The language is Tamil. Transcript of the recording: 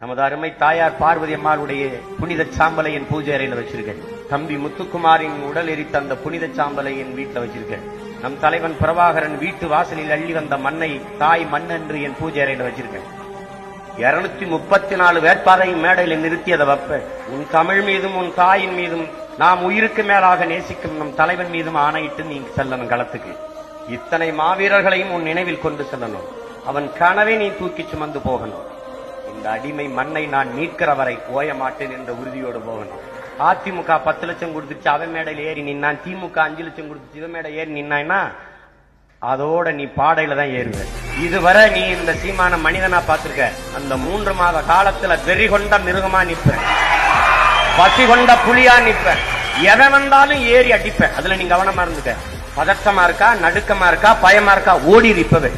நமது அருமை தாயார் பார்வதி அம்மாளுடைய புனித சாம்பலை என் பூஜை அறையில் வச்சிருக்கேன். தம்பி முத்துக்குமாரின் உடல் எரித்த அந்த புனித சாம்பலை என் வீட்டில் வச்சிருக்கேன். நம் தலைவன் பிரபாகரன் வீட்டு வாசலில் அள்ளி வந்த மண்ணை தாய் மண் என்று என் பூஜை அறையில வச்சிருக்கேன். இருநூத்தி முப்பத்தி நாலு வேட்பாளையும் மேடையில் நிறுத்தி அதை உன் தமிழ் மீதும் உன் தாயின் மீதும் நாம் உயிருக்கு மேலாக நேசிக்கும் நம் தலைவன் மீதும் ஆணையிட்டு நீ செல்லணும் களத்துக்கு. இத்தனை மாவீரர்களையும் உன் நினைவில் கொண்டு செல்லணும். அவன் கனவை நீ தூக்கி சுமந்து போகணும். இந்த அடிமை மண்ணை நான் மீட்கிற வரை ஓய மாட்டேன் என்ற உறுதியோடு போகணும். அதிமுக பத்து லட்சம் கொடுத்துச்சு அவன் மேடையில் ஏறி நின்னான் திமுக அஞ்சு லட்சம் கொடுத்துச்சு இவன் மேடை ஏறி நின்னான்னா அதோட நீ பாடையில தான் ஏறுவ. இதுவரை நீ இந்த சீமான மனிதனா பார்த்திருக்க. அந்த மூன்று மாத காலத்துல வெறி கொண்ட மிருகமா நிற்ப. பசி கொண்ட புலியா நிற்ப. எதை வந்தாலும் ஏறி அடிப்ப. அதுல நீ கவனமா இருந்துக்க. பதட்டமா இருக்கா நடுக்கமா இருக்கா பயமா இருக்கா ஓடி இப்பவே